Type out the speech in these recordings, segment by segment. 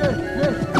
İçimdeki nefret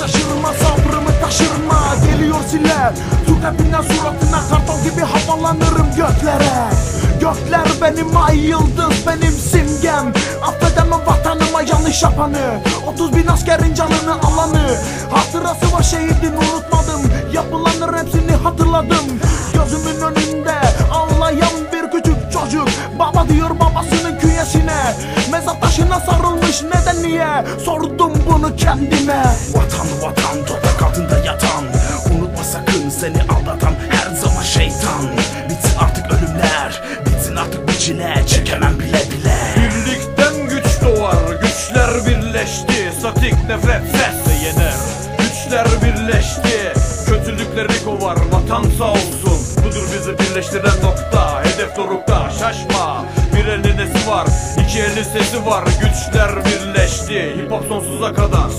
şaşırma sabrımı taşırma. Geliyor sile Türk rapinden suratına kartal gibi havalanırım göklere. Gökler benim ay yıldız yanlış yapanı 30 bin askerin canını alanı. Hatırası var şehidin unutmadım. Yapılanır hepsini hatırladım. Gözümün önünde ağlayan bir küçük çocuk. Baba diyor babasının künyesine. Mezar taşına sarılmış. Neden niye Sordum bunu kendime? Vatan vatan Kötülükleri kovar Vatan sağ olsun. Budur bizi birleştiren nokta Hedef dorukta şaşma. Bir elin nesi var iki elin sesi var Güçler birleşti. Hip hop Sonsuza kadar